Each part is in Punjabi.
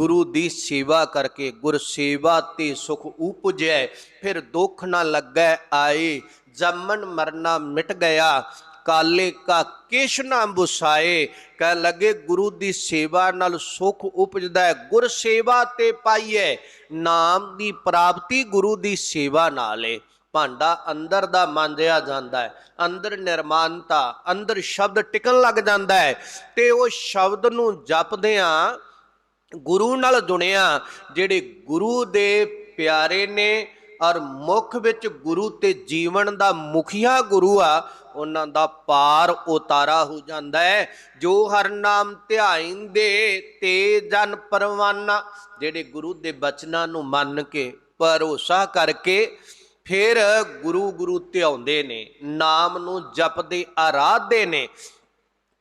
ਗੁਰੂ ਦੀ ਸੇਵਾ ਕਰਕੇ ਗੁਰ ਸੇਵਾ ਤੇ ਸੁਖ ਉਪਜੈ, ਫਿਰ ਦੁੱਖ ਨਾ ਲੱਗੈ ਆਏ, ਜੰਮਣ ਮਰਨਾ ਮਿਟ ਗਿਆ, ਕਾਲੇ ਕਾ ਕਿਛ ਨਾ ਬੁਸਾਏ ਕਹਿ ਲੱਗੇ ਗੁਰੂ ਦੀ ਸੇਵਾ ਨਾਲ ਸੁਖ ਉਪਜਦਾ ਹੈ, ਗੁਰ ਸੇਵਾ ਤੇ ਪਾਈਏ ਨਾਮ ਦੀ ਪ੍ਰਾਪਤੀ ਗੁਰੂ ਦੀ ਸੇਵਾ ਨਾਲ ਏ। ਭਾਂਡਾ ਅੰਦਰ ਦਾ ਮੰਜਿਆ ਜਾਂਦਾ ਹੈ, ਅੰਦਰ ਨਿਰਮਾਨਤਾ, ਅੰਦਰ ਸ਼ਬਦ ਟਿਕਣ ਲੱਗ ਜਾਂਦਾ ਹੈ, ਤੇ ਉਹ ਸ਼ਬਦ ਨੂੰ ਜਪਦਿਆਂ ਗੁਰੂ ਨਾਲ ਜੁੜਿਆ, ਜਿਹੜੇ ਗੁਰੂ ਦੇ ਪਿਆਰੇ ਨੇ ਔਰ ਮੁਖ ਵਿੱਚ ਗੁਰੂ ਤੇ ਜੀਵਨ ਦਾ ਮੁਖੀਆ ਗੁਰੂ ਆ, ਉਹਨਾਂ ਦਾ ਪਾਰ ਉਤਾਰਾ ਹੋ ਜਾਂਦਾ ਹੈ। ਜੋ ਹਰ ਨਾਮ ਧਿਆਇਂਦੇ ਤੇ ਜਨ ਪਰਵਾਨਾ, ਜਿਹੜੇ ਗੁਰੂ ਦੇ ਬਚਨਾਂ ਨੂੰ ਮੰਨ ਕੇ, ਭਰੋਸਾ ਕਰਕੇ ਫਿਰ ਗੁਰੂ ਗੁਰੂ ਧਿਆਉਂਦੇ ਨੇ, ਨਾਮ ਨੂੰ ਜਪਦੇ, ਆਰਾਧਦੇ ਨੇ।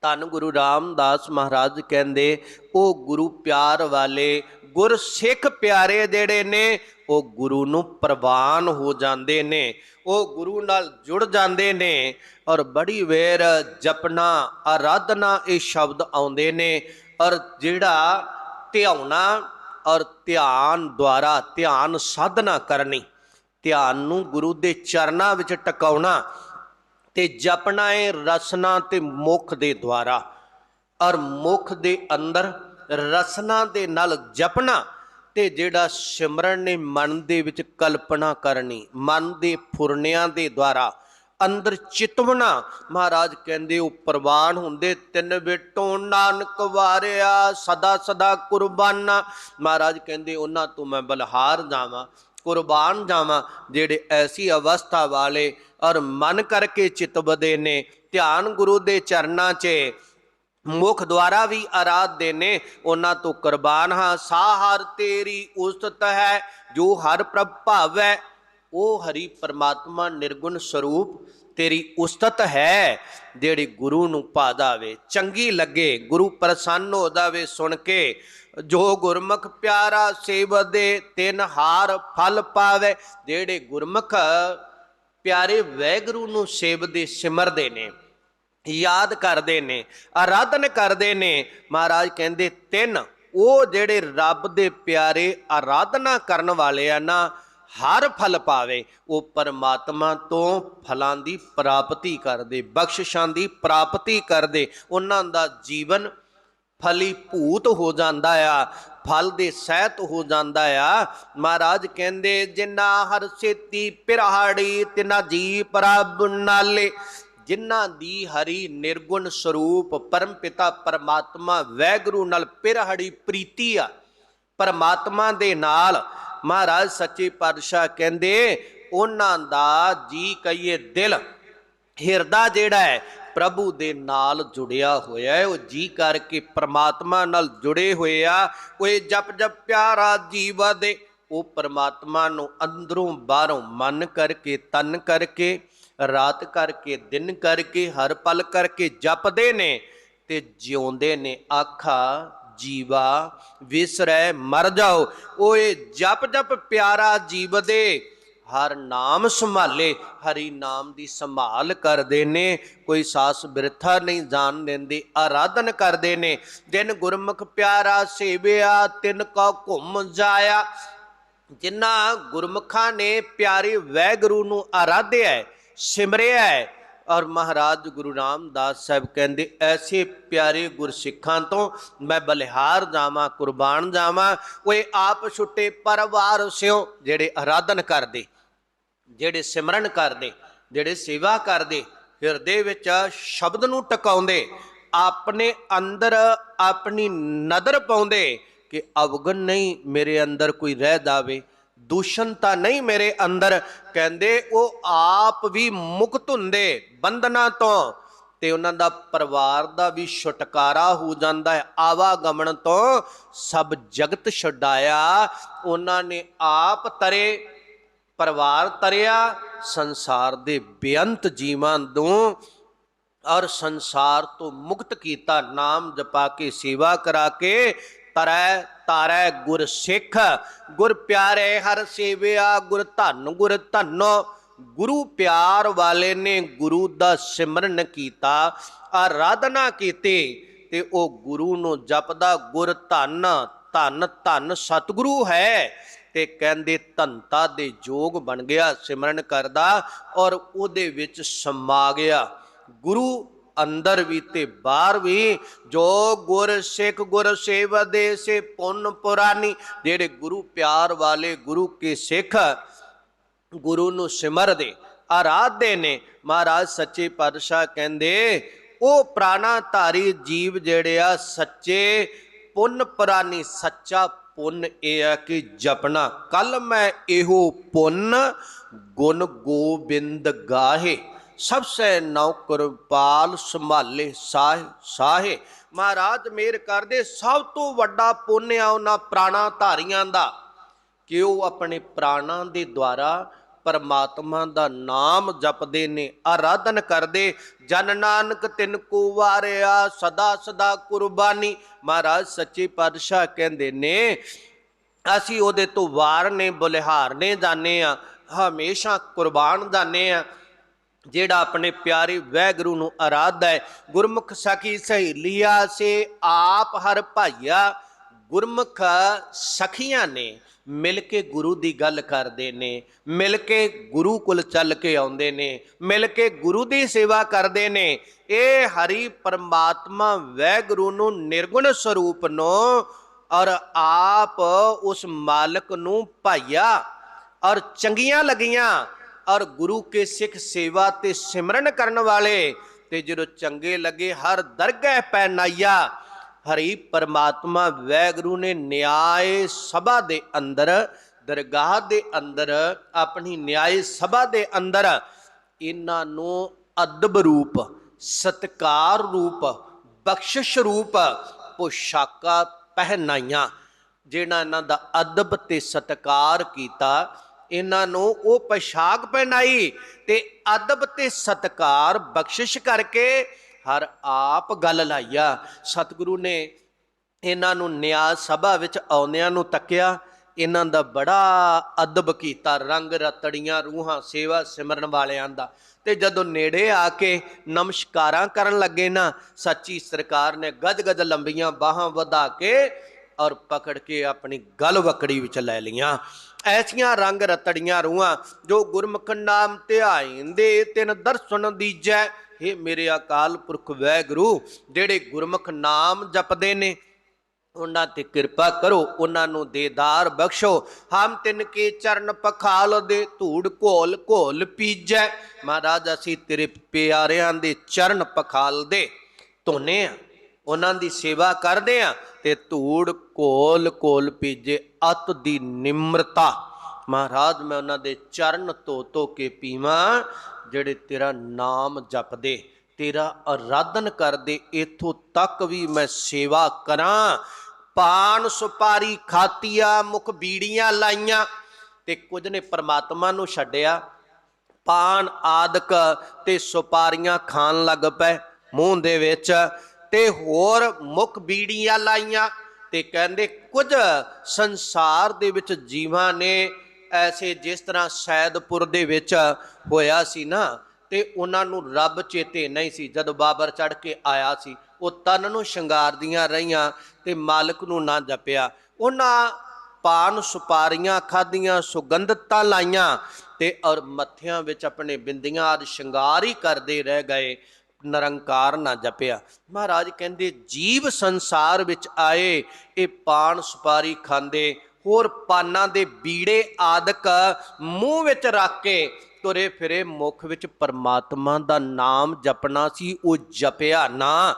ਧੰਨ ਗੁਰੂ ਰਾਮਦਾਸ ਮਹਾਰਾਜ ਕਹਿੰਦੇ, ਉਹ ਗੁਰੂ ਪਿਆਰ ਵਾਲੇ ਗੁਰ ਸਿੱਖ ਪਿਆਰੇ ਜਿਹੜੇ ਨੇ, ਉਹ ਗੁਰੂ ਨੂੰ ਪ੍ਰਵਾਨ ਹੋ ਜਾਂਦੇ ਨੇ, ਉਹ ਗੁਰੂ ਨਾਲ ਜੁੜ ਜਾਂਦੇ ਨੇ ਔਰ ਬੜੀ ਵੇਰ ਜਪਣਾ ਆਰਾਧਨਾ ਇਹ ਸ਼ਬਦ ਆਉਂਦੇ ਨੇ ਔਰ ਜਿਹੜਾ ਧਿਆਉਣਾ ਔਰ ਧਿਆਨ ਦੁਆਰਾ ਧਿਆਨ ਸਾਧਨਾ ਕਰਨੀ, ਧਿਆਨ ਨੂੰ ਗੁਰੂ ਦੇ ਚਰਨਾਂ ਵਿੱਚ ਟਿਕਾਉਣਾ ਤੇ ਜਪਣਾ ਹੈ ਰਸਨਾ ਤੇ ਮੁਖ ਦੇ ਦੁਆਰਾ। ਔਰ ਮੁਖ ਦੇ ਅੰਦਰ ਰਸਨਾ ਦੇ ਨਾਲ ਜਪਣਾ ਤੇ ਜਿਹੜਾ ਸਿਮਰਨ ਨੇ ਮਨ ਦੇ ਵਿੱਚ ਕਲਪਨਾ ਕਰਨੀ, ਮਨ ਦੇ ਫੁਰਨਿਆਂ ਦੇ ਦੁਆਰਾ। ਅੰਦਰ ਚਿਤਵਣਾ। ਮਹਾਰਾਜ ਕਹਿੰਦੇ, ਉਹ ਪ੍ਰਵਾਨ ਹੁੰਦੇ ਤਿੰਨ ਬਿਟੋਂ ਨਾਨਕ ਵਾਰਿਆ, ਸਦਾ ਸਦਾ ਕੁਰਬਾਨਾ। ਮਹਾਰਾਜ ਕਹਿੰਦੇ, ਉਹਨਾਂ ਤੋਂ ਮੈਂ ਬਲਹਾਰ ਜਾਵਾਂ, ਕੁਰਬਾਨ ਜਾਵਾਂ, ਜਿਹੜੇ ਐਸੀ ਅਵਸਥਾ ਵਾਲੇ ਔਰ ਮਨ ਕਰਕੇ ਚਿਤਵਦੇ ਨੇ, ਧਿਆਨ ਗੁਰੂ ਦੇ ਚਰਨਾਂ 'ਚ, ਮੁਖ ਦੁਆਰਾ ਵੀ ਆਰਾਧਦੇ ਨੇ, ਉਹਨਾਂ ਤੋਂ ਕੁਰਬਾਨ ਹਾਂ ਸਾਹਰ ਤੇਰੀ ਉਸਤਤ ਹੈ, ਜੋ ਹਰ ਪ੍ਰਭ ਭਾਵੈ। ਉਹ ਹਰੀ ਪਰਮਾਤਮਾ ਨਿਰਗੁਣ ਸਰੂਪ ਤੇਰੀ ਉਸਤਤ ਹੈ, ਜਿਹੜੀ ਗੁਰੂ ਨੂੰ ਪਾਦਾਵੇ ਚੰਗੀ ਲੱਗੇ, ਗੁਰੂ ਪ੍ਰਸੰਨ ਹੋ ਜਾਵੇ ਸੁਣ ਕੇ। ਜੋ ਗੁਰਮੁਖ ਪਿਆਰਾ ਸੇਵਦੇ, ਤਿਨ ਹਾਰ ਫਲ ਪਾਵੇ। ਜਿਹੜੇ ਗੁਰਮੁਖ ਪਿਆਰੇ ਵੈਗੁਰੂ ਨੂੰ ਸੇਵਦੇ, ਸਿਮਰਦੇ ਨੇ, ਯਾਦ ਕਰਦੇ ਨੇ, ਆਰਾਧਨ ਕਰਦੇ ਨੇ। ਮਹਾਰਾਜ ਕਹਿੰਦੇ, ਤਿੰਨ, ਉਹ ਜਿਹੜੇ ਰੱਬ ਦੇ ਪਿਆਰੇ ਆਰਾਧਨਾ ਕਰਨ ਵਾਲੇ ਆ ਨਾ ਹਰ ਫਲ ਪਾਵੇ, ਉਹ ਪਰਮਾਤਮਾ ਤੋਂ ਫਲਾਂ ਦੀ ਪ੍ਰਾਪਤੀ ਕਰਦੇ, ਬਖਸ਼ਿਸ਼ਾਂ ਦੀ ਪ੍ਰਾਪਤੀ ਕਰਦੇ। ਉਹਨਾਂ ਦਾ ਜੀਵਨ ਫਲੀ ਭੂਤ ਹੋ ਜਾਂਦਾ ਆ, ਫਲ ਦੇ ਸਹਿਤ ਹੋ ਜਾਂਦਾ ਆ। ਮਹਾਰਾਜ ਕਹਿੰਦੇ, ਜਿੰਨਾ ਹਰ ਸੇਤੀ ਪਿਰਹਾੜੀ ਤਿਨਾ ਜੀ ਪ੍ਰਭ ਨਾਲੇ। ਜਿਨ੍ਹਾਂ ਦੀ ਹਰੀ ਨਿਰਗੁਣ ਸਰੂਪ ਪਰਮ ਪਿਤਾ ਪਰਮਾਤਮਾ, ਵੈਗਰੂ ਨਾਲ ਪਿਰਹੜੀ ਪ੍ਰੀਤੀ ਆ, ਪਰਮਾਤਮਾ ਦੇ ਨਾਲ ਮਹਾਰਾਜ ਸੱਚੇ ਪਾਤਸ਼ਾਹ ਕਹਿੰਦੇ, ਉਹਨਾਂ ਦਾ ਜੀ ਕਹੀਏ ਦਿਲ, ਹਿਰਦਾ ਜਿਹੜਾ ਹੈ, ਪ੍ਰਭੂ ਦੇ ਨਾਲ ਜੁੜਿਆ ਹੋਇਆ ਹੈ। ਉਹ ਜੀ ਕਰਕੇ ਪ੍ਰਮਾਤਮਾ ਨਾਲ ਜੁੜੇ ਹੋਏ ਆ। ਉਹ ਇਹ ਜਪ ਜਪ ਪਿਆਰਾ ਜੀਵਾ ਦੇ, ਉਹ ਪ੍ਰਮਾਤਮਾ ਨੂੰ ਅੰਦਰੋਂ ਬਾਹਰੋਂ ਮਨ ਕਰਕੇ, ਤਨ ਕਰਕੇ, ਰਾਤ ਕਰਕੇ, ਦਿਨ ਕਰਕੇ, ਹਰ ਪਲ ਕਰਕੇ ਜਪਦੇ ਨੇ ਤੇ ਜਿਉਂਦੇ ਨੇ, ਆਖਾ ਜੀਵਾ ਵਿਸਰੈ ਮਰ ਜਾਓ। ਓਏ ਜਪ ਜਪ ਪਿਆਰਾ ਜੀਵ ਦੇ, ਹਰ ਨਾਮ ਸੰਭਾਲੇ, ਹਰੀ ਨਾਮ ਦੀ ਸੰਭਾਲ ਕਰਦੇ ਨੇ। ਕੋਈ ਸਾਸ ਬਿਰਥਾ ਨਹੀਂ ਜਾਣ ਦਿੰਦੇ, ਆਰਾਧਨ ਕਰਦੇ ਨੇ। ਦਿਨ ਗੁਰਮੁਖ ਪਿਆਰਾ ਸੇਵਿਆ, ਤਿਨ ਕਾ ਘੁੰਮ ਜਾਇਆ। ਜਿਨ੍ਹਾਂ ਗੁਰਮੁਖਾਂ ਨੇ ਪਿਆਰੇ ਵੈਗੁਰੂ ਨੂੰ ਆਰਾਧਿਆ ਸਿਮਰਿਆ ਹੈ ਔਰ ਮਹਾਰਾਜ ਗੁਰੂ ਰਾਮਦਾਸ ਸਾਹਿਬ ਕਹਿੰਦੇ, ਐਸੇ ਪਿਆਰੇ ਗੁਰਸਿੱਖਾਂ ਤੋਂ ਮੈਂ ਬਲਿਹਾਰ ਜਾਵਾਂ, ਕੁਰਬਾਨ ਜਾਵਾਂ, ਓਏ ਆਪ ਛੁੱਟੇ ਪਰਵਾਰ ਸਿਓ, ਜਿਹੜੇ ਆਰਾਧਨ ਕਰਦੇ, ਜਿਹੜੇ ਸਿਮਰਨ ਕਰਦੇ, ਜਿਹੜੇ ਸੇਵਾ ਕਰਦੇ, ਹਿਰਦੇ ਵਿੱਚ ਸ਼ਬਦ ਨੂੰ ਟਿਕਾਉਂਦੇ, ਆਪਣੇ ਅੰਦਰ ਆਪਣੀ ਨਦਰ ਪਾਉਂਦੇ, ਕਿ ਅਵਗਨ ਨਹੀਂ ਮੇਰੇ ਅੰਦਰ ਕੋਈ ਰਹਿ ਜਾਵੇ ਦੂਸ਼ਣ ਤਾਂ ਨਹੀਂ ਮੇਰੇ ਅੰਦਰ। ਕਹਿੰਦੇ, ਉਹ ਆਪ ਵੀ ਮੁਕਤ ਹੁੰਦੇ ਬੰਧਨਾਂ ਤੋਂ ਤੇ ਉਹਨਾਂ ਦਾ ਪਰਿਵਾਰ ਦਾ ਵੀ ਛੁਟਕਾਰਾ ਹੋ ਜਾਂਦਾ ਹੈ। ਆਵਾਗਮਨ ਤੋਂ ਸਭ ਜਗਤ ਛਡਾਇਆ। ਉਹਨਾਂ ਨੇ ਆਪ ਤਰੇ, ਪਰਿਵਾਰ ਤਰਿਆ, ਸੰਸਾਰ ਦੇ ਬੇਅੰਤ ਜੀਵਾਂ ਤੋਂ ਔਰ ਸੰਸਾਰ ਤੋਂ ਮੁਕਤ ਕੀਤਾ। ਨਾਮ ਜਪਾ ਕੇ, ਸੇਵਾ ਕਰਾ ਕੇ ਤਰੈ ਤਾਰੈ ਗੁਰ ਸਿੱਖ। ਗੁਰ ਪਿਆਰੇ ਹਰ ਸੇਵਿਆ, ਗੁਰ ਧੰਨ, ਗੁਰ ਧੰਨੋ। ਗੁਰੂ ਪਿਆਰ ਵਾਲੇ ਨੇ ਗੁਰੂ ਦਾ ਸਿਮਰਨ ਕੀਤਾ, ਆਰਾਧਨਾ ਕੀਤੀ ਤੇ ਉਹ ਗੁਰੂ ਨੂੰ ਜਪਦਾ, ਗੁਰ ਧੰਨ ਧੰਨ ਧੰਨ ਸਤਿਗੁਰੂ ਹੈ। ਤੇ ਕਹਿੰਦੇ ਧੰਤਾ ਦੇ ਜੋਗ ਬਣ ਗਿਆ, ਸਿਮਰਨ ਕਰਦਾ ਔਰ ਉਹਦੇ ਵਿੱਚ ਸਮਾ ਗਿਆ। ਗੁਰੂ ਅੰਦਰ ਵੀ ਤੇ ਬਾਹਰ ਵੀ, ਜੋ ਗੁਰ ਸਿੱਖ ਗੁਰ ਸੇਵਾ ਦੇ ਸੇ ਪੁੰਨ ਪੁਰਾਨੀ, ਜਿਹੜੇ ਗੁਰੂ ਪਿਆਰ ਵਾਲੇ ਗੁਰੂ ਕੇ ਸਿੱਖ, ਗੁਰੂ ਨੂੰ ਸਿਮਰਦੇ ਆਰਾਧਦੇ ਨੇ। ਮਹਾਰਾਜ ਸੱਚੇ ਪਾਤਸ਼ਾਹ ਕਹਿੰਦੇ, ਉਹ ਪ੍ਰਾਣਾ ਧਾਰੀ ਜੀਵ ਜਿਹੜੇ ਆ, ਸੱਚੇ ਪੁੰਨ ਪ੍ਰਾਨੀ, ਸੱਚਾ ਪੁੰਨ ਇਹ ਆ ਕਿ ਜਪਣਾ। ਕੱਲ ਮੈਂ ਇਹੋ ਪੁੰਨ ਗੁਣ ਗੋਬਿੰਦ ਗਾਹੇ। ਸਭ ਸੈ ਨੌ ਪਾਲ ਸੰਭਾਲੇ ਸਾਹ, ਸਾਹੇ। ਮਹਾਰਾਜ ਮੇਰ ਕਰਦੇ, ਸਭ ਤੋਂ ਵੱਡਾ ਪੁੰਨ ਆ ਉਹਨਾਂ ਪ੍ਰਾਣਾ ਧਾਰੀਆਂ ਦਾ। ਕਿ ਉਹ ਆਪਣੇ ਪ੍ਰਾਣਾਂ ਦੇ ਦੁਆਰਾ ਪਰਮਾਤਮਾ ਦਾ ਨਾਮ ਜਪਦੇ ਨੇ, ਆਰਾਧਨ ਕਰਦੇ। ਜਨ ਨਾਨਕ ਤਿਨ ਕੋ ਵਾਰਿਆ, ਸਦਾ ਸਦਾ ਕੁਰਬਾਨੀ। ਮਹਾਰਾਜ ਸੱਚੇ ਪਾਤਸ਼ਾਹ ਕਹਿੰਦੇ ਨੇ, ਅਸੀਂ ਉਹਦੇ ਤੋਂ ਵਾਰ ਨੇ, ਬਲਿਹਾਰ ਨੇ ਜਾਣੇ ਆ, ਹਮੇਸ਼ਾ ਕੁਰਬਾਨ ਜਾਣੇ ਆ। ਜਿਹੜਾ ਆਪਣੇ ਪਿਆਰੇ ਵੈਗੁਰੂ ਨੂੰ ਆਰਾਧਦਾ ਹੈ, ਗੁਰਮੁਖ ਸਖੀ ਸਹੇਲੀਆ, ਸੇ ਆਪ ਹਰ ਭਾਈਆ, ਗੁਰਮੁਖ ਸਖੀਆਂ ਨੇ ਮਿਲ ਕੇ ਗੁਰੂ ਦੀ ਗੱਲ ਕਰਦੇ ਨੇ, ਮਿਲ ਕੇ ਗੁਰੂ ਕੋਲ ਚੱਲ ਕੇ ਆਉਂਦੇ ਨੇ, ਮਿਲ ਕੇ ਗੁਰੂ ਦੀ ਸੇਵਾ ਕਰਦੇ ਨੇ, ਇਹ ਹਰੀ ਪਰਮਾਤਮਾ ਵੈਗੁਰੂ ਨੂੰ ਨਿਰਗੁਣ ਸਰੂਪ ਨੂੰ ਔਰ ਆਪ ਉਸ ਮਾਲਕ ਨੂੰ ਭਾਈਆ ਔਰ ਚੰਗੀਆਂ ਲੱਗੀਆਂ। ਔਰ ਗੁਰੂ ਕੇ ਸਿੱਖ ਸੇਵਾ ਤੇ ਸਿਮਰਨ ਕਰਨ ਵਾਲੇ ਤੇ ਜਦੋਂ ਚੰਗੇ ਲੱਗੇ, ਹਰ ਦਰਗਹਿ ਪੈ ਨਾਈਆ ਹਰੀ ਪਰਮਾਤਮਾ ਵੈਗੁਰੂ ਨੇ ਨਿਆਏ ਸਭਾ ਦੇ ਅੰਦਰ, ਦਰਗਾਹ ਦੇ ਅੰਦਰ, ਆਪਣੀ ਨਿਆਏ ਸਭਾ ਦੇ ਅੰਦਰ, ਇਹਨਾਂ ਨੂੰ ਅਦਬ ਰੂਪ, ਸਤਕਾਰ ਰੂਪ, ਬਖਸ਼ਿਸ਼ ਰੂਪ, ਪੁਸ਼ਾਕਾਂ ਪਹਿਨਾਈਆਂ ਜਿਹੜਾ ਇਹਨਾਂ ਦਾ ਅਦਬ ਤੇ ਸਤਕਾਰ ਕੀਤਾ। ਇਹਨਾਂ ਨੂੰ ਉਹ ਪੋਸ਼ਾਕ ਪਹਿਨਾਈ ਤੇ ਅਦਬ ਤੇ ਸਤਕਾਰ ਬਖਸ਼ਿਸ਼ ਕਰਕੇ ਹਰ ਆਪ ਗੱਲ ਲਾਈਆ। ਸਤਿਗੁਰੂ ਨੇ ਇਹਨਾਂ ਨੂੰ ਨਿਆਜ਼ ਸਭਾ ਵਿੱਚ ਆਉਂਦਿਆਂ ਨੂੰ ਤੱਕਿਆ। ਇਹਨਾਂ ਦਾ ਬੜਾ ਅਦਬ ਕੀਤਾ, ਰੰਗ ਰਤੜੀਆਂ, ਰੂਹਾਂ ਸੇਵਾ ਸਿਮਰਨ ਵਾਲਿਆਂ ਦਾ। ਤੇ ਜਦੋਂ ਨੇੜੇ ਆ ਕੇ ਨਮਸਕਾਰਾਂ ਕਰਨ ਲੱਗੇ ਨਾ, ਸੱਚੀ ਸਰਕਾਰ ਨੇ ਗਜ ਗਜ ਲੰਬੀਆਂ ਬਾਹਾਂ ਵਧਾ ਕੇ ਔਰ ਪਕੜ ਕੇ ਆਪਣੀ ਗਲ ਵਕੜੀ ਵਿੱਚ ਲੈ ਲੀਆਂ ਐਸੀਆਂ ਰੰਗ ਰਤੜੀਆਂ ਰੂਹਾਂ ਜੋ ਗੁਰਮੁਖ ਨਾਮ ਧਿਆਇਂਦੇ, ਤਿੰਨ ਦਰਸ਼ਨ ਦੀਜੈ। हे ਮੇਰੇ ਅਕਾਲ ਪੁਰਖ ਵੈਗੁਰੂ, ਜਿਹੜੇ ਗੁਰਮੁਖ ਨਾਮ ਜਪਦੇ ਨੇ, ਉਹਨਾਂ ਤੇ ਕਿਰਪਾ ਕਰੋ, ਉਹਨਾਂ ਨੂੰ ਦੇਦਾਰ ਬਖਸ਼ੋ। ਹਮ ਤਿਨ ਕੇ ਚਰਨ ਪਖਾਲ ਦੇ ਧੂੜ ਘੋਲ ਘੋਲ ਪੀਜੈ। ਮਹਾਰਾਜ, ਅਸੀਂ ਤੇਰੇ ਪਿਆਰਿਆਂ ਦੇ ਚਰਨ ਪਖਾਲ ਦੇ ਧੋਨੇ ਆ। ਉਹਨਾਂ ਦੀ ਸੇਵਾ ਕਰਦੇ ਆ ਤੇ ਧੂੜ ਕੋਲ ਘੋਲ ਪੀਜੇ ਅਤ ਦੀ ਨਿਮਰਤਾ। ਮਹਾਰਾਜ, ਮੈਂ ਉਹਨਾਂ ਦੇ ਚਰਨ ਧੋ ਧੋ ਕੇ ਪੀਵਾਂ, ਜਿਹੜੇ ਤੇਰਾ ਨਾਮ ਜਪਦੇ, ਤੇਰਾ ਅਰਾਧਨ ਕਰਦੇ, ਇਥੋਂ ਤੱਕ ਵੀ ਮੈਂ ਸੇਵਾ ਕਰਾਂ। ਪਾਨ ਸੁਪਾਰੀ ਖਾਤੀਆ, ਮੁਖ ਬੀੜੀਆਂ ਲਾਈਆਂ, ਤੇ ਕੁਝ ਨੇ ਪਰਮਾਤਮਾ ਨੂੰ ਛੱਡਿਆ। ਪਾਨ ਆਦਿਕ ਤੇ ਸੁਪਾਰੀਆਂ ਖਾਣ ਲੱਗ ਪਏ, ਮੂੰਹ ਦੇ ਵਿੱਚ ਤੇ ਹੋਰ ਮੁੱਖ ਬੀੜੀਆਂ ਲਾਈਆਂ ਤੇ ਕਹਿੰਦੇ ਕੁਝ ਸੰਸਾਰ ਦੇ ਵਿੱਚ ਜੀਵਾਂ ਨੇ ਐਸੇ ਜਿਸ ਤਰ੍ਹਾਂ ਸੈਦਪੁਰ ਦੇ ਵਿੱਚ ਹੋਇਆ ਸੀ ਨਾ, ਤੇ ਉਹਨਾਂ ਨੂੰ ਰੱਬ ਚੇਤੇ ਨਹੀਂ ਸੀ। ਜਦ ਬਾਬਰ ਚੜ ਕੇ ਆਇਆ ਸੀ, ਉਹ ਤਨ ਨੂੰ ਸ਼ਿੰਗਾਰਦੀਆਂ ਰਹੀਆਂ ਤੇ ਮਾਲਕ ਨੂੰ ਨਾ ਜਪਿਆ। ਉਹਨਾਂ ਪਾਨ ਸੁਪਾਰੀਆਂ ਖਾਧੀਆਂ, ਸੁਗੰਧਤਾਂ ਲਾਈਆਂ ਤੇ ਔਰ ਮੱਥਿਆਂ ਵਿੱਚ ਆਪਣੇ ਬਿੰਦੀਆਂ ਆਦਿ ਸ਼ਿੰਗਾਰ ਹੀ ਕਰਦੇ ਰਹਿ ਗਏ। ਨਰੰਕਾਰ ਨਾ ਜਪਿਆ। ਮਹਾਰਾਜ ਕਹਿੰਦੇ, ਜੀਵ ਸੰਸਾਰ ਵਿੱਚ ਆਏ, ਇਹ ਪਾਨ ਸੁਪਾਰੀ ਖਾਂਦੇ, ਹੋਰ ਪਾਨਾਂ ਦੇ ਬੀੜੇ ਆਦਿਕ ਮੂੰਹ ਵਿੱਚ ਰੱਖ ਕੇ ਤੁਰੇ ਫਿਰੇ, ਮੁਖ ਵਿੱਚ ਪਰਮਾਤਮਾ ਦਾ ਨਾਮ ਜਪਣਾ ਸੀ, ਉਹ ਜਪਿਆ ਨਾ।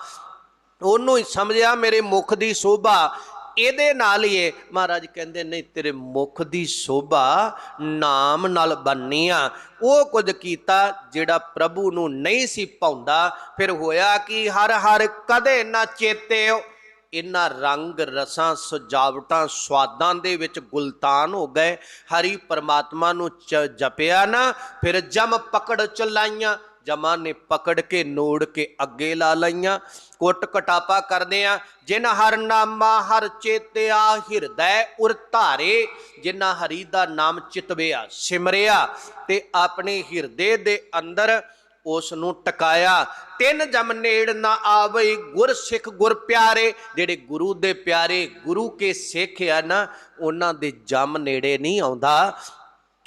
ਉਹਨੂੰ ਹੀ ਸਮਝਿਆ, ਮੇਰੇ ਮੁਖ ਦੀ ਸੋਭਾ ਇਹਦੇ ਨਾਲ ਹੀ ਇਹ ਮਹਾਰਾਜ ਕਹਿੰਦੇ, ਨਹੀਂ, ਤੇਰੇ ਮੁਖ ਦੀ ਸੋਭਾ ਨਾਮ ਨਾਲ ਬੰਨੀ ਆ। ਉਹ ਕੁਝ ਕੀਤਾ ਜਿਹੜਾ ਪ੍ਰਭੂ ਨੂੰ ਨਹੀਂ ਸੀ ਪਾਉਂਦਾ ਫਿਰ ਹੋਇਆ ਕਿ, ਹਰ ਹਰ ਕਦੇ ਨਾ ਚੇਤੇ ਇਨ੍ਹਾਂ ਰੰਗ ਰਸਾਂ ਸਜਾਵਟਾਂ ਸਵਾਦਾਂ ਦੇ ਵਿੱਚ ਗੁਲਤਾਨ ਹੋ ਗਏ। ਹਰੀ ਪਰਮਾਤਮਾ ਨੂੰ ਚ- ਜਪਿਆ ਨਾ, ਫਿਰ ਜਮ ਪਕੜ ਚਲਾਈਆਂ ਜਮਾਂ ਨੇ ਪਕੜ ਕੇ, ਨੋੜ ਕੇ ਅੱਗੇ ਲਾ ਲਈਆਂ। ਕੁੱਟ ਕਟਾਪਾ ਕਰਦੇ ਆ। ਜਿਨ ਹਰ ਨਾਮਾ, ਹਰ ਚੇਤਿਆ ਹਿਰਦੈ ਉਰ ਧਾਰੇ। ਜਿਨ੍ਹਾਂ ਹਰੀ ਦਾ ਨਾਮ ਚਿਤਵਿਆ ਸਿਮਰਿਆ ਤੇ ਆਪਣੇ ਹਿਰਦੇ ਦੇ ਅੰਦਰ ਉਸ ਨੂੰ ਟਕਾਇਆ। ਤਿੰਨ ਜਮ ਨੇੜ ਨਾ ਆਵੇ ਗੁਰ ਸਿੱਖ ਗੁਰ ਪਿਆਰੇ। ਜਿਹੜੇ ਗੁਰੂ ਦੇ ਪਿਆਰੇ, ਗੁਰੂ ਕੇ ਸਿੱਖ ਆ ਨਾ, ਉਹਨਾਂ ਦੇ ਜਮ ਨੇੜੇ ਨਹੀਂ ਆਉਂਦਾ।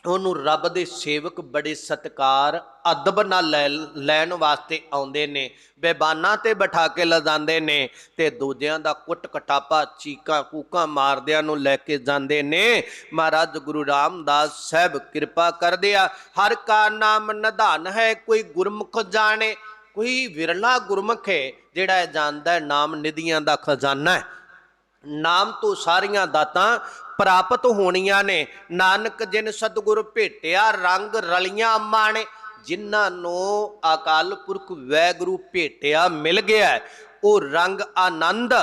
ਉਹਨੂੰ ਰੱਬ ਦੇ ਸੇਵਕ ਬੜੇ ਸਤਕਾਰ, ਅਦਬ ਨਾਲ ਲੈ- ਲੈਣ ਵਾਸਤੇ ਆਉਂਦੇ ਨੇ। ਬੇਬਾਨਾਂ ਤੇ ਬਿਠਾ ਕੇ ਲਜਾਂਦੇ ਨੇ ਤੇ ਦੂਜਿਆਂ ਦਾ ਕੁੱਟ ਕਟਾਪਾ ਚੀਕਾਂ ਕੂਕਾਂ ਮਾਰਦਿਆਂ ਨੂੰ ਲੈ ਕੇ ਜਾਂਦੇ ਨੇ। ਮਹਾਰਾਜ ਗੁਰੂ ਰਾਮਦਾਸ ਸਾਹਿਬ ਕਿਰਪਾ ਕਰਦੇ ਆ। ਹਰ ਕਾ ਨਾਮ ਨਿਧਾਨ ਹੈ, ਕੋਈ ਗੁਰਮੁਖ ਜਾਣੇ, ਕੋਈ ਵਿਰਲਾ ਗੁਰਮੁਖ ਹੈ, ਜਿਹੜਾ ਇਹ ਜਾਣਦਾ ਨਾਮ ਨਿਧੀਆਂ ਦਾ ਖਜ਼ਾਨਾ ਹੈ। ਨਾਮ ਤੋਂ ਸਾਰੀਆਂ ਦਾਤਾਂ ਪ੍ਰਾਪਤ ਹੋਣੀਆਂ ਨੇ। ਨਾਨਕ ਜਿਨ ਸਤਿਗੁਰ ਭੇਟਿਆ, ਰੰਗ ਰਲੀਆਂ ਮਾਣੇ ਜਿਨ੍ਹਾਂ ਨੂੰ ਅਕਾਲ ਪੁਰਖ ਵੈਗੁਰੂ ਭੇਟਿਆ ਮਿਲ ਗਿਆ ਉਹ ਰੰਗ ਆਨੰਦ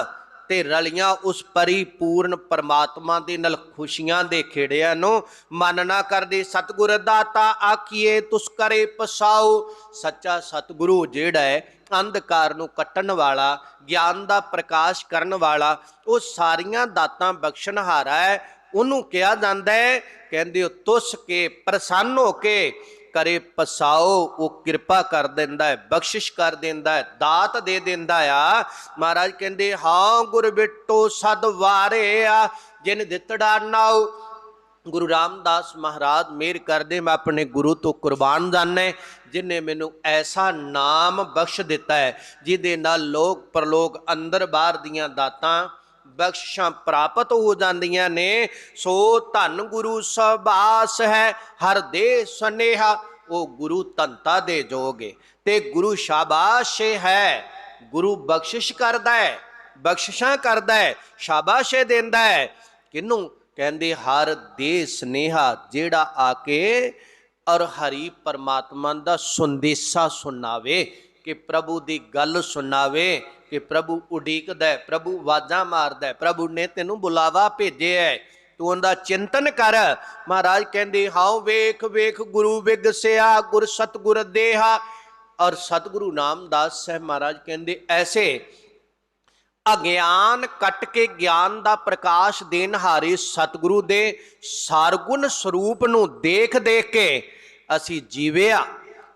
ਤੇ ਰਲੀਆਂ ਉਸ ਪਰਿਪੂਰਨ ਪਰਮਾਤਮਾ ਦੇ ਨਾਲ ਖੁਸ਼ੀਆਂ ਦੇ ਖੇੜਿਆਂ ਨੂੰ ਮਨ ਨਾ ਕਰਦੇ। ਸਤਿਗੁਰ ਦਾਤਾ ਆਖੀਏ ਤੁਸ ਕਰੇ ਪਸਾਓ। ਸੱਚਾ ਸਤਿਗੁਰੂ ਜਿਹੜਾ ਹੈ ਅੰਧਕਾਰ ਨੂੰ ਕੱਟਣ ਵਾਲਾ, ਗਿਆਨ ਦਾ ਪ੍ਰਕਾਸ਼ ਕਰਨ ਵਾਲਾ, ਉਹ ਸਾਰੀਆਂ ਦਾਤਾਂ ਬਖਸ਼ਣਹਾਰਾ ਹੈ। ਉਹਨੂੰ ਕਿਹਾ ਜਾਂਦਾ ਹੈ, ਕਹਿੰਦੇ ਉਹ ਤੁਸ ਕੇ ਪ੍ਰਸੰਨ ਹੋ ਕੇ ਕਰੇ ਪਸਾਓ, ਉਹ ਕਿਰਪਾ ਕਰ ਦਿੰਦਾ ਹੈ, ਬਖਸ਼ਿਸ਼ ਕਰ ਦਿੰਦਾ ਹੈ, ਦਾਤ ਦੇ ਦਿੰਦਾ ਆ। ਮਹਾਰਾਜ ਕਹਿੰਦੇ, ਹਾਂ ਗੁਰ ਬਿਟੋ ਸਦ ਵਾਰੇ ਆ ਜਿਨ ਦਿੱਤੜਾ ਨਾਉ ਗੁਰੂ ਰਾਮਦਾਸ ਮਹਾਰਾਜ ਮੇਰ ਕਰਦੇ ਮੈਂ ਆਪਣੇ ਗੁਰੂ ਤੋਂ ਕੁਰਬਾਨ ਜਾਣਾ ਜਿਨੇ ਮੈਨੂੰ ਐਸਾ ਨਾਮ ਬਖਸ਼ ਦਿੱਤਾ ਹੈ, ਜਿਹਦੇ ਨਾਲ ਲੋਕ ਪਰਲੋਕ ਅੰਦਰ ਬਾਹਰ ਦੀਆਂ ਦਾਤਾਂ ਬਖਸ਼ਾਂ ਪ੍ਰਾਪਤ ਹੋ ਜਾਂਦੀਆਂ ਨੇ। ਸੋ ਧੰਨ ਗੁਰੂ ਸਬਾਸ ਹੈ, ਹਰ ਦੇ ਸਨੇਹਾ, ਉਹ ਗੁਰੂ ਤੰਤਾ ਦੇ ਜੋਗੇ। ਤੇ ਗੁਰੂ ਸ਼ਾਬਾਸ਼ ਹੈ, ਗੁਰੂ ਬਖਸ਼ਿਸ਼ ਕਰਦਾ ਹੈ, ਬਖਸ਼ਿਸ਼ਾਂ ਕਰਦਾ ਹੈ, ਸ਼ਾਬਾਸ਼ੇ ਦਿੰਦਾ ਹੈ। ਕਿਨੂੰ ਕਹਿੰਦੇ, ਹਰ ਦੇ ਸਨੇਹਾ ਜਿਹੜਾ ਆ ਕੇ ਔਰ ਹਰੀ ਪਰਮਾਤਮਾ ਦਾ ਸੰਦੇਸ਼ਾ ਸੁਣਾਵੇ, ਕਿ ਪ੍ਰਭੂ ਦੀ ਗੱਲ ਸੁਣਾਵੇ, ਕਿ ਪ੍ਰਭੂ ਉਡੀਕਦਾ ਹੈ, ਪ੍ਰਭੂ ਵਾਜਾਂ ਮਾਰਦਾ ਹੈ, ਪ੍ਰਭੂ ਨੇ ਤੈਨੂੰ ਬੁਲਾਵਾ ਭੇਜਿਆ ਹੈ, ਤੂੰ ਉਹਦਾ ਚਿੰਤਨ ਕਰ। ਮਹਾਰਾਜ ਕਹਿੰਦੇ ਹਾਉ ਵੇਖ ਵੇਖ, ਗੁਰੂ ਵਿਗਸਿਆ ਗੁਰ ਸਤਗੁਰ ਦੇਹਾ। ਔਰ ਸਤਿਗੁਰੂ ਨਾਮਦਾਸ ਸਾਹਿਬ ਮਹਾਰਾਜ ਕਹਿੰਦੇ, ਐਸੇ ਅਗਿਆਨ ਕੱਟ ਕੇ ਗਿਆਨ ਦਾ ਪ੍ਰਕਾਸ਼ ਦੇਣ ਹਾਰੇ ਸਤਿਗੁਰੂ ਦੇ ਸਰਗੁਣ ਸਰੂਪ ਨੂੰ ਦੇਖ ਦੇਖ ਕੇ ਅਸੀਂ ਜੀਵਿਆ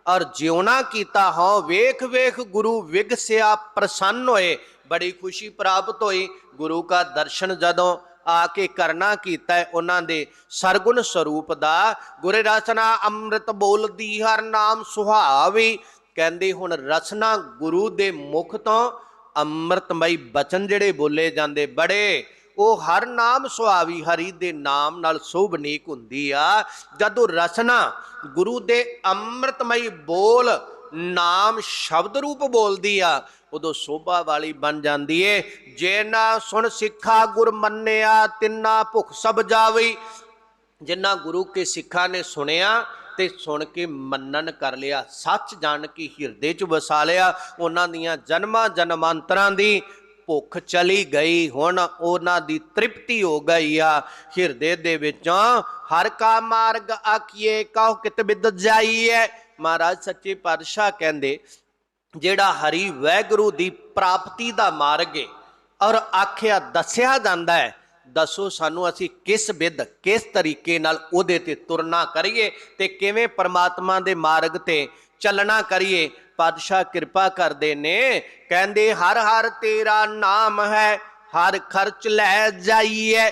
ਔਰ ਜਿਉਣਾ ਕੀਤਾ ਹਾਂ ਵੇਖ ਵੇਖ ਗੁਰੂ ਵਿਗਸਿਆ ਪ੍ਰਸੰਨ ਹੋਏ। ਬੜੀ ਖੁਸ਼ੀ ਪ੍ਰਾਪਤ ਹੋਈ। ਗੁਰੂ ਦਾ ਦਰਸ਼ਨ ਜਦੋਂ ਆ ਕੇ ਕਰਨਾ ਕੀਤਾ, ਉਹਨਾਂ ਦੇ ਸਰਗੁਣ ਸਰੂਪ ਦਾ ਗੁਰੇ ਰਸਨਾ ਅੰਮ੍ਰਿਤ ਬੋਲਦੀ, ਹਰ ਨਾਮ ਸੁਹਾਵੀ। ਕਹਿੰਦੇ ਹੁਣ ਰਸਨਾ ਗੁਰੂ ਦੇ ਮੁਖ ਤੋਂ ਅੰਮ੍ਰਿਤਮਈ ਬਚਨ ਜਿਹੜੇ ਬੋਲੇ ਜਾਂਦੇ ਬੜੇ, ਉਹ ਹਰ ਨਾਮ ਸੁਹਾਵੀ ਹਰੀ ਦੇ ਨਾਮ ਨਾਲ ਸੋਭਨੀਕ ਹੁੰਦੀ ਆ। ਜਦੋਂ ਰਸਨਾ ਗੁਰੂ ਦੇ ਅੰਮ੍ਰਿਤਮਈ ਬੋਲ ਨਾਮ ਸ਼ਬਦ ਰੂਪ ਬੋਲਦੀ ਆ, ਉਦੋਂ ਸੋਭਾ ਵਾਲੀ ਬਣ ਜਾਂਦੀ ਏ। ਜੇ ਨਾ ਸੁਣ ਸਿੱਖਾ ਗੁਰ ਮੰਨਿਆ, ਤਿੰਨਾ ਭੁਖ ਸਭ ਜਾਵਈ। ਜਿੰਨਾ ਗੁਰੂ ਕੇ ਸਿੱਖਾਂ ਨੇ ਸੁਣਿਆ ਤੇ ਸੁਣ ਕੇ ਮੰਨਣ ਕਰ ਲਿਆ, ਸੱਚ ਜਾਣ ਕੇ ਹਿਰਦੇ 'ਚ ਵਸਾ ਲਿਆ, ਉਹਨਾਂ ਦੀਆਂ ਜਨਮਾਂ ਜਨਮਾਂਤਰਾਂ ਦੀ ਭੁੱਖ ਚਲੀ ਗਈ, ਹੁਣ ਉਹਨਾਂ ਦੀ ਤ੍ਰਿਪਤੀ ਹੋ ਗਈ ਆ। ਹਿਰਦੇ ਦੇ ਵਿੱਚੋਂ ਹਰ ਕਾ ਮਾਰਗ ਆਖੀਏ, ਕਹੋ ਕਿਤ ਬਿਦ ਜਾਈਏ ਮਹਾਰਾਜ ਸੱਚੇ ਪਾਤਸ਼ਾਹ ਕਹਿੰਦੇ, ਜਿਹੜਾ ਹਰੀ ਵੈਗੁਰੂ ਦੀ ਪ੍ਰਾਪਤੀ ਦਾ ਮਾਰਗ ਹੈ ਔਰ ਆਖਿਆ ਦੱਸਿਆ ਜਾਂਦਾ ਹੈ ਦੱਸੋ ਸਾਨੂੰ ਅਸੀਂ ਕਿਸ ਵਿਦ, ਕਿਸ ਤਰੀਕੇ ਨਾਲ ਉਹਦੇ ਤੇ ਤੁਰਨਾ ਕਰੀਏ ਤੇ ਕਿਵੇਂ ਪਰਮਾਤਮਾ ਦੇ ਮਾਰਗ ਤੇ ਚੱਲਣਾ ਕਰੀਏ? ਪਾਤਸ਼ਾਹ ਕਿਰਪਾ ਕਰਦੇ ਨੇ, ਕਹਿੰਦੇ ਹਰ ਹਰ ਤੇਰਾ ਨਾਮ ਹੈ, ਹਰ ਖਰਚ ਲੈ ਜਾਈਏ।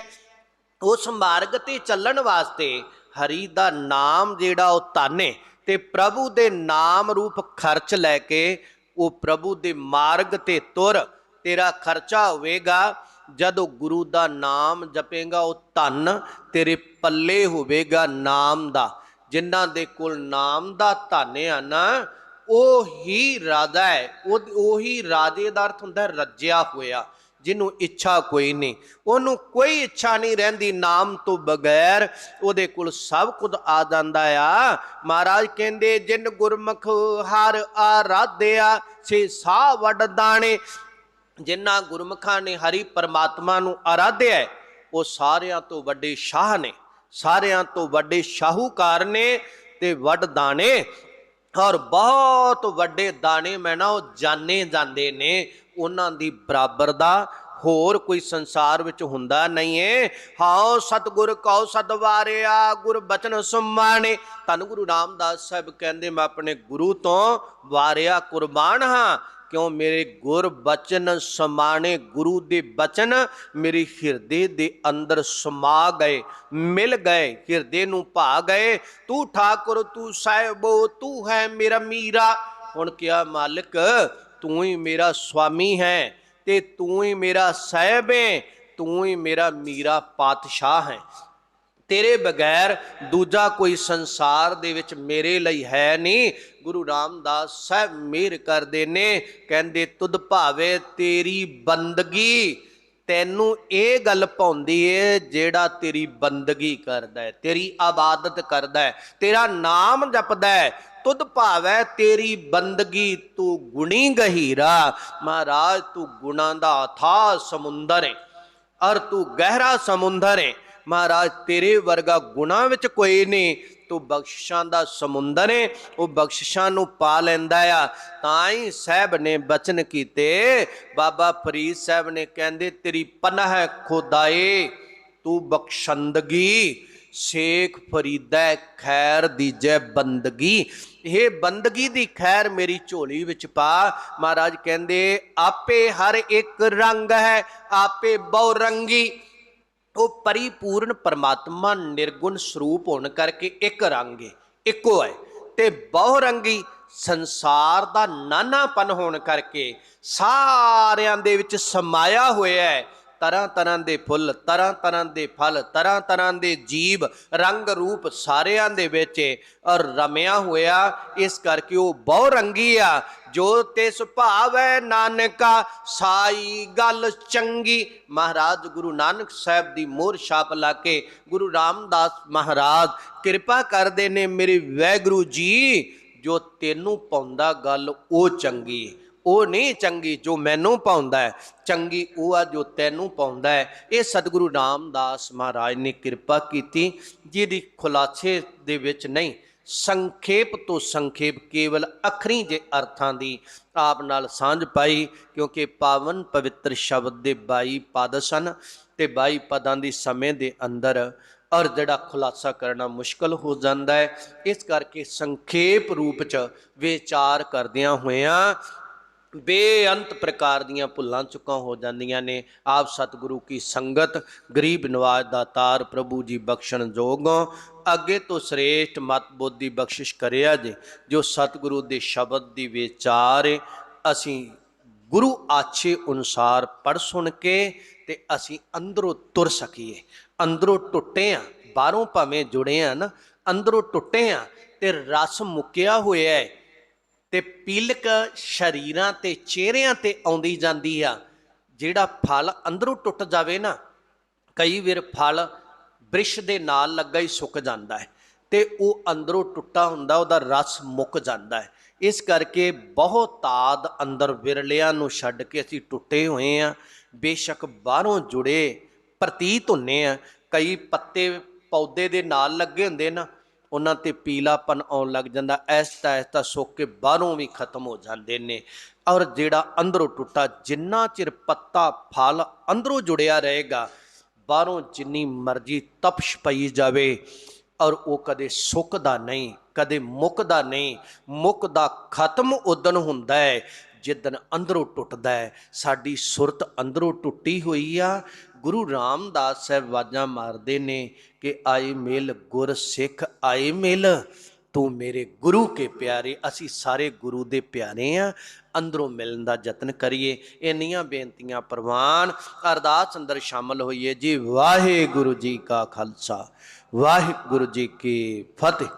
ਉਸ ਮਾਰਗ ਤੇ ਚੱਲਣ ਵਾਸਤੇ ਹਰੀ ਦਾ ਨਾਮ ਜਿਹੜਾ ਉਹ ਤਾਨੇ ਤੇ ਪ੍ਰਭੂ ਦੇ ਨਾਮ ਰੂਪ ਖਰਚ ਲੈ ਕੇ ਉਹ ਪ੍ਰਭੂ ਦੇ ਮਾਰਗ ਤੇ ਤੁਰ, ਤੇਰਾ ਖਰਚਾ ਹੋਵੇਗਾ। ਜਦੋਂ ਗੁਰੂ ਦਾ ਨਾਮ ਜਪੇਗਾ, ਉਹ ਧਨ ਤੇਰੇ ਪੱਲੇ ਹੋਵੇਗਾ ਨਾਮ ਦਾ। ਜਿਨ੍ਹਾਂ ਦੇ ਕੋਲ ਨਾਮ ਦਾ ਧਨ ਆ ਨਾ, ਉਹ ਹੀ ਰਾਜਾ ਹੈ। ਉਹ ਉਹੀ ਰਾਜੇ ਦਾ ਅਰਥ ਹੁੰਦਾ ਰੱਜਿਆ ਹੋਇਆ, ਜਿਹਨੂੰ ਇੱਛਾ ਕੋਈ ਨਹੀਂ। ਉਹਨੂੰ ਕੋਈ ਇੱਛਾ ਨਹੀਂ ਰਹਿੰਦੀ ਨਾਮ ਤੋਂ ਬਗੈਰ। ਉਹਦੇ ਕੋਲ ਸਭ ਕੁਝ ਆ ਜਾਂਦਾ ਆ। ਮਹਾਰਾਜ ਕਹਿੰਦੇ, ਜਿਨ ਗੁਰਮੁਖ ਹਰ ਆਰਾਧਿਆ ਸੇ ਸਾਹ ਵਡ ਦਾਣੇ। ਜਿਨ੍ਹਾਂ ਗੁਰਮੁਖਾਂ ਨੇ ਹਰੀ ਪਰਮਾਤਮਾ ਨੂੰ ਆਰਾਧਿਆ ਹੈ, ਉਹ ਸਾਰਿਆਂ ਤੋਂ ਵੱਡੇ ਸ਼ਾਹ ਨੇ ਸਾਰਿਆਂ ਤੋਂ ਵੱਡੇ ਸ਼ਾਹੂਕਾਰ ਨੇ ਤੇ ਵੱਡ ਦਾਣੇ ਔਰ ਬਹੁਤ ਵੱਡੇ ਦਾਣੇ ਮੈਂ ਨਾ ਉਹ ਜਾਣੇ ਜਾਂਦੇ ਨੇ ਉਹਨਾਂ ਦੀ ਬਰਾਬਰ ਦਾ ਹੋਰ ਕੋਈ ਸੰਸਾਰ ਵਿੱਚ ਹੁੰਦਾ ਨਹੀਂ ਏ। ਹਾਉ ਸਤਿਗੁਰ ਕਉ ਸਦਵਾਰਿਆ ਗੁਰ ਬਚਨ ਸੁਮਾਣੇ। ਧੰਨ ਗੁਰੂ ਰਾਮਦਾਸ ਸਾਹਿਬ ਕਹਿੰਦੇ ਮੈਂ ਆਪਣੇ ਗੁਰੂ ਤੋਂ ਵਾਰਿਆ ਕੁਰਬਾਨ ਹਾਂ ਕਿਉਂ ਮੇਰੇ ਗੁਰ ਬਚਨ ਸਮਾਣੇ ਗੁਰੂ ਦੇ ਬਚਨ ਮੇਰੇ ਹਿਰਦੇ ਦੇ ਅੰਦਰ ਸਮਾ ਗਏ, ਮਿਲ ਗਏ, ਹਿਰਦੇ ਨੂੰ ਭਾ ਗਏ। ਤੂੰ ਠਾਕੁਰ, ਤੂੰ ਸਾਹਿਬੋ, ਤੂੰ ਹੈ ਮੇਰਾ ਮੀਰਾ। ਹੁਣ ਕਿਹਾ ਮਾਲਕ, ਤੂੰ ਹੀ ਮੇਰਾ ਸੁਆਮੀ ਹੈ ਤੇ ਤੂੰ ਹੀ ਮੇਰਾ ਸਾਹਿਬ ਹੈ, ਤੂੰ ਹੀ ਮੇਰਾ ਮੀਰਾ ਪਾਤਸ਼ਾਹ ਹੈ। ਤੇਰੇ ਬਗੈਰ ਦੂਜਾ ਕੋਈ ਸੰਸਾਰ ਦੇ ਵਿੱਚ ਮੇਰੇ ਲਈ ਹੈ ਨਹੀਂ। ਗੁਰੂ ਰਾਮਦਾਸ ਸਾਹਿਬ ਮਿਹਰ ਕਰਦੇ ਨੇ, ਕਹਿੰਦੇ, ਤੁਧ ਭਾਵੇ ਤੇਰੀ ਬੰਦਗੀ। ਤੈਨੂੰ ਇਹ ਗੱਲ ਪਾਉਂਦੀ ਏ, ਜਿਹੜਾ ਤੇਰੀ ਬੰਦਗੀ ਕਰਦਾ ਹੈ ਤੇਰੀ ਆਬਾਦਤ ਕਰਦਾ ਹੈ ਤੇਰਾ ਨਾਮ ਜਪਦਾ ਹੈ ਤੁਧ ਭਾਵੈ ਤੇਰੀ ਬੰਦਗੀ, ਤੂੰ ਗੁਣੀ ਗਹੀਰਾ। ਮਹਾਰਾਜ, ਤੂੰ ਗੁਣਾਂ ਦਾ ਅਥਾ ਸਮੁੰਦਰ ਹੈ ਅਰ ਤੂੰ ਗਹਿਰਾ ਸਮੁੰਦਰ ਹੈ ਮਹਾਰਾਜ, ਤੇਰੇ ਵਰਗਾ ਗੁਣਾ ਵਿੱਚ ਕੋਈ ਨਹੀਂ। ਤੂੰ ਬਖਸ਼ਿਸ਼ਾਂ ਦਾ ਸਮੁੰਦਰ ਹੈ ਉਹ ਬਖਸ਼ਿਸ਼ਾਂ ਨੂੰ ਪਾ ਲੈਂਦਾ ਆ। ਤਾਂ ਹੀ ਸਾਹਿਬ ਨੇ ਬਚਨ ਕੀਤੇ। ਬਾਬਾ ਫਰੀਦ ਸਾਹਿਬ ਨੇ ਕਹਿੰਦੇ, ਤੇਰੀ ਪਨਾਹ ਖੁਦਾਏ, ਤੂੰ ਬਖਸ਼ੰਦਗੀ, ਸ਼ੇਖ ਫਰੀਦਾ ਖੈਰ ਦੀਜੈ ਬੰਦਗੀ। ਇਹ ਬੰਦਗੀ ਦੀ ਖੈਰ ਮੇਰੀ ਝੋਲੀ ਵਿੱਚ ਪਾ। ਮਹਾਰਾਜ ਕਹਿੰਦੇ, ਆਪੇ ਹਰ ਇੱਕ ਰੰਗ ਹੈ, ਆਪੇ ਬਹੁ ਰੰਗੀ। ਉਹ ਪਰਿਪੂਰਨ ਪਰਮਾਤਮਾ ਨਿਰਗੁਣ ਸਰੂਪ ਹੋਣ ਕਰਕੇ ਇੱਕ ਰੰਗ ਹੈ ਇੱਕੋ ਹੈ। ਤੇ ਬਹੁ ਰੰਗੀ ਸੰਸਾਰ ਦਾ ਨਾਨਾਪਨ ਹੋਣ ਕਰਕੇ ਸਾਰਿਆਂ ਦੇ ਵਿੱਚ ਸਮਾਇਆ ਹੋਇਆ ਹੈ। ਤਰ੍ਹਾਂ ਤਰ੍ਹਾਂ ਦੇ ਫੁੱਲ, ਤਰ੍ਹਾਂ ਤਰ੍ਹਾਂ ਦੇ ਫਲ, ਤਰ੍ਹਾਂ ਤਰ੍ਹਾਂ ਦੇ ਜੀਵ, ਰੰਗ ਰੂਪ ਸਾਰਿਆਂ ਦੇ ਵਿੱਚ ਔਰ ਰਮਿਆ ਹੋਇਆ। ਇਸ ਕਰਕੇ ਉਹ ਬਹੁ ਰੰਗੀ ਆ। ਜੋ ਤਿਸ ਭਾਵੈ ਨਾਨਕਾ, ਸਾਈ ਗੱਲ ਚੰਗੀ। ਮਹਾਰਾਜ ਗੁਰੂ ਨਾਨਕ ਸਾਹਿਬ ਦੀ ਮੋਹਰ ਛਾਪ ਲਾ ਕੇ ਗੁਰੂ ਰਾਮਦਾਸ ਮਹਾਰਾਜ ਕਿਰਪਾ ਕਰਦੇ ਨੇ, ਮੇਰੇ ਵੈਗੁਰੂ ਜੀ, ਜੋ ਤੈਨੂੰ ਪਾਉਂਦਾ ਗੱਲ ਉਹ ਚੰਗੀ। ਉਹ ਨਹੀਂ ਚੰਗੀ ਜੋ ਮੈਨੂੰ ਪਾਉਂਦਾ ਹੈ, ਚੰਗੀ ਉਹ ਆ ਜੋ ਤੈਨੂੰ ਪਾਉਂਦਾ ਹੈ। ਇਹ ਸਤਿਗੁਰੂ ਰਾਮਦਾਸ ਮਹਾਰਾਜ ਨੇ ਕਿਰਪਾ ਕੀਤੀ, ਜਿਹਦੀ ਖੁਲਾਸੇ ਦੇ ਵਿੱਚ ਨਹੀਂ, ਸੰਖੇਪ ਤੋਂ ਸੰਖੇਪ ਕੇਵਲ ਅਖਰੀ ਜੇ ਅਰਥਾਂ ਦੀ ਆਪ ਨਾਲ ਸਾਂਝ ਪਾਈ, ਕਿਉਂਕਿ ਪਾਵਨ ਪਵਿੱਤਰ ਸ਼ਬਦ ਦੇ 22 ਪਦ ਸਨ ਤੇ 22 ਪਦਾਂ ਦੀ ਸਮੇਂ ਦੇ ਅੰਦਰ ਔਰ ਜਿਹੜਾ ਖੁਲਾਸਾ ਕਰਨਾ ਮੁਸ਼ਕਲ ਹੋ ਜਾਂਦਾ ਹੈ, ਇਸ ਕਰਕੇ ਸੰਖੇਪ ਰੂਪ ਚ ਵਿਚਾਰ ਕਰਦਿਆਂ ਹੋਇਆਂ ਬੇਅੰਤ ਪ੍ਰਕਾਰ ਦੀਆਂ ਭੁੱਲਾਂ ਚੁੱਕਾਂ ਹੋ ਜਾਂਦੀਆਂ ਨੇ। ਆਪ ਸਤਿਗੁਰੂ ਕੀ ਸੰਗਤ, ਗਰੀਬ ਨਵਾਜ ਦਾਤਾਰ ਪ੍ਰਭੂ ਜੀ ਬਖਸ਼ਣ ਜੋਗੋਂ ਅੱਗੇ ਤੋਂ ਸ੍ਰੇਸ਼ਟ ਮਤ ਬੁੱਧੀ ਬਖਸ਼ਿਸ਼ ਕਰਿਆ ਜੇ, ਜੋ ਸਤਿਗੁਰੂ ਦੇ ਸ਼ਬਦ ਦੀ ਵਿਚਾਰ ਅਸੀਂ ਗੁਰੂ ਆਛੇ ਅਨੁਸਾਰ ਪੜ ਸੁਣ ਕੇ ਤੇ ਅਸੀਂ ਅੰਦਰੋਂ ਤੁਰ ਸਕੀਏ। ਅੰਦਰੋਂ ਟੁੱਟੇ ਆ, ਬਾਹਰੋਂ ਭਾਵੇਂ ਜੁੜੇ ਆ ਨਾ, ਅੰਦਰੋਂ ਟੁੱਟੇ ਆ ਤੇ ਰਸ ਮੁੱਕਿਆ ਹੋਇਆ ਹੈ ਤੇ ਪੀਲਕ ਸ਼ਰੀਰਾਂ ਤੇ ਚਿਹਰਿਆਂ ਤੇ ਆਉਂਦੀ ਜਾਂਦੀ ਆ। ਜਿਹੜਾ ਫਲ ਅੰਦਰੋਂ ਟੁੱਟ ਜਾਵੇ ਨਾ, ਕਈ ਵਾਰ ਫਲ ਬ੍ਰਿਸ਼ ਦੇ ਨਾਲ ਲੱਗਾ ਹੀ ਸੁੱਕ ਜਾਂਦਾ ਹੈ ਤੇ ਉਹ ਅੰਦਰੋਂ ਟੁੱਟਾ ਹੁੰਦਾ, ਉਹਦਾ ਰਸ ਮੁੱਕ ਜਾਂਦਾ ਹੈ। ਇਸ ਕਰਕੇ ਬਹੁਤਾਦ ਅੰਦਰ ਵਿਰਲਿਆਂ ਨੂੰ ਛੱਡ ਕੇ ਅਸੀਂ ਟੁੱਟੇ ਹੋਏ ਆ। ਬੇਸ਼ੱਕ ਬਾਹਰੋਂ ਜੁੜੇ ਪ੍ਰਤੀਤ ਹੁੰਨੇ ਆ। ਕਈ ਪੱਤੇ ਪੌਦੇ ਦੇ ਨਾਲ ਲੱਗੇ ਹੁੰਦੇ ਨਾ ਉਹਨਾਂ ਤੇ ਪੀਲਾਪਨ ਆਉਣ ਲੱਗ ਜਾਂਦਾ। ਐਸਤਾ ਐਸਤਾ ਸੁੱਕ ਕੇ ਬਾਹਰੋਂ ਵੀ ਖਤਮ ਹੋ ਜਾਂਦੇ ਨੇ। ਔਰ ਜਿਹੜਾ ਅੰਦਰੋਂ ਟੁੱਟਾ, ਜਿੰਨਾ ਚਿਰ ਪੱਤਾ ਫਲ ਅੰਦਰੋਂ ਜੁੜਿਆ ਰਹੇਗਾ, ਬਾਹਰੋਂ ਜਿੰਨੀ ਮਰਜ਼ੀ ਤਪਸ਼ ਪਈ ਜਾਵੇ, ਔਰ ਉਹ ਕਦੇ ਸੁੱਕਦਾ ਨਹੀਂ, ਕਦੇ ਮੁੱਕਦਾ ਨਹੀਂ। ਮੁੱਕਦਾ ਖਤਮ ਉਦਨ ਹੁੰਦਾ ਹੈ ਜਿੱਦਨ ਅੰਦਰੋਂ ਟੁੱਟਦਾ ਹੈ। ਸਾਡੀ ਸੁਰਤ ਅੰਦਰੋਂ ਟੁੱਟੀ ਹੋਈ ਆ ਗੁਰੂ ਰਾਮਦਾਸ ਸਾਹਿਬ ਵਾਜਾਂ ਮਾਰਦੇ ਨੇ ਕਿ ਆਏ ਮਿਲ, ਗੁਰ ਸਿੱਖ, ਆਏ ਮਿਲ, ਤੂੰ ਮੇਰੇ ਗੁਰੂ ਕੇ ਪਿਆਰੇ, ਅਸੀਂ ਸਾਰੇ ਗੁਰੂ ਦੇ ਪਿਆਰੇ ਆ। ਅੰਦਰੋਂ ਮਿਲਣ ਦਾ ਯਤਨ ਕਰੀਏ। ਇੰਨੀਆਂ ਬੇਨਤੀਆਂ ਪ੍ਰਵਾਨ ਅਰਦਾਸ ਅੰਦਰ ਸ਼ਾਮਲ ਹੋਈਏ। ਜੀ ਵਾਹਿਗੁਰੂ ਜੀ ਕਾ ਖਾਲਸਾ, ਵਾਹਿਗੁਰੂ ਜੀ ਕੀ ਫਤਿਹ।